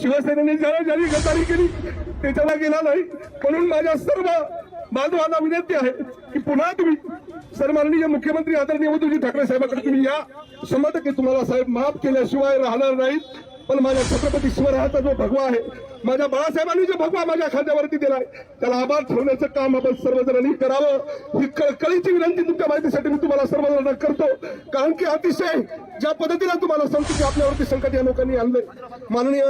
शिवसेनेने ज्याला ज्याने गद्दारी केली त्याच्याला गेला नाही. म्हणून माझ्या सर्व बांधवांना विनंती आहे की पुन्हा तुम्ही सन्माननीय मुख्यमंत्री आदरणीय उद्धवजी ठाकरे साहेबांकडे तुम्ही या. शंभर की तुम्हाला साहेब माफ केल्याशिवाय राहणार नाहीत. पण माझ्या छत्रपती शिवरायाचा जो भगवा आहे माझ्या बाळासाहेबांनी जो भगवा माझ्या खांद्यावरती दिलाय त्याला आभार ठेवण्याचं काम आपण सर्वजणांनी करावं. ही कळकळीची विनंती तुमच्या माहितीसाठी मी तुम्हाला सर्वजणांना करतो. कारण की अतिशय ज्या पद्धतीला तुम्हाला सांगतो की आपल्यावरती संकट या लोकांनी आणलंय. माननीय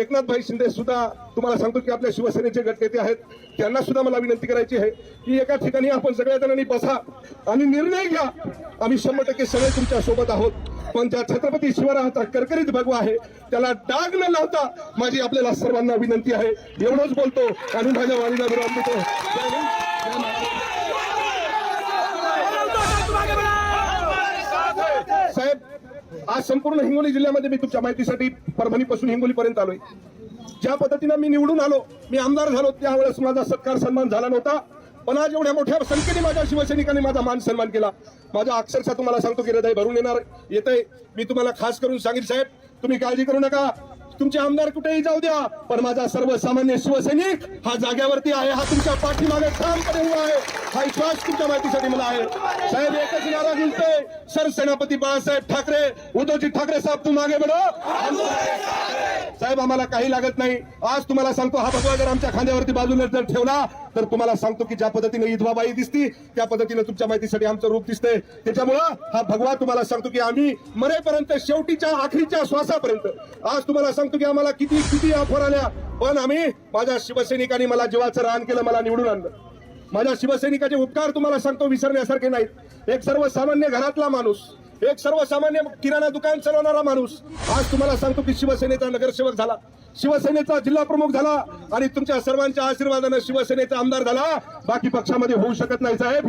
एकनाथ भाई शिंदे सुद्धा तुम्हाला सांगतो की आपल्या शिवसेनेचे गटनेते आहेत. त्यांना सुद्धा मला विनंती करायची आहे की एका ठिकाणी आपण सगळ्या जणांनी बसा आणि निर्णय घ्या. आम्ही शंभर टक्के सगळे तुमच्यासोबत आहोत. पण ज्या छत्रपती शिवरायाचा करकरीत भगवा आहे त्याला डाग न लावता माझी आपल्याला सर्वांना विनंती आहे. एवढंच बोलतो. आणि माझ्या वाणीला विराम देतो. साहेब आज संपूर्ण हिंगोली जिल्ह्यामध्ये मी तुमच्या माहितीसाठी परभणीपासून हिंगोलीपर्यंत आलोय. ज्या पद्धतीनं मी निवडून आलो मी आमदार झालो त्यावेळेस माझा सत्कार सन्मान झाला नव्हता. पण आज एवढ्या मोठ्या संख्येने माझ्या शिवसैनिकांनी माझा मान सन्मान केला. माझा अक्षरशः तुम्हाला सांगतो की हृदय भरून येणार. येतंय. मी तुम्हाला खास करून सांगेल साहेब तुम्ही काळजी करू नका. तुमचे आमदार कुठेही जाऊ द्या पण माझा सर्वसामान्य शिवसैनिक हा जाग्यावरती आहे. हा तुमच्या पाठीमागे ठामपणे उभा आहे. हा विश्वास तुमच्या माहितीसाठी मला आहे. साहेब एकच नारा गुंजतोय सरसेनापती बाळासाहेब ठाकरे उद्धवजी ठाकरे साहेब तू मागे बडो साहेब आम्हाला काही लागत नाही. आज तुम्हाला सांगतो हा भगवा जर आमच्या खांद्यावरती बाजूला जर ठेवला तर तुम्हाला सांगतो की ज्या पद्धतीने विधवाबाई दिसती त्या पद्धतीने तुमच्या माहितीसाठी आमचं रूप दिसतंय. त्याच्यामुळं हा भगवा तुम्हाला सांगतो की आम्ही मरेपर्यंत शेवटीच्या आखरीच्या श्वासापर्यंत. आज तुम्हाला सांगतो की आम्हाला किती किती ऑफर आल्या. पण आम्ही माझ्या शिवसैनिकांनी मला जीवाचं रान केलं मला निवडून आणलं. माझ्या शिवसैनिकाचे उपकार तुम्हाला सांगतो विसरण्यासारखे नाहीत. एक सर्वसामान्य घरातला माणूस एक सर्वसामान्य किराणा दुकान चालवणारा माणूस. आज तुम्हाला सांगतो की शिवसेनेचा नगरसेवक झाला. शिवसेनेचा जिल्हा प्रमुख झाला आणि तुमच्या सर्वांच्या आशीर्वादानं शिवसेनेचा आमदार झाला. बाकी पक्षामध्ये होऊ शकत नाही साहेब.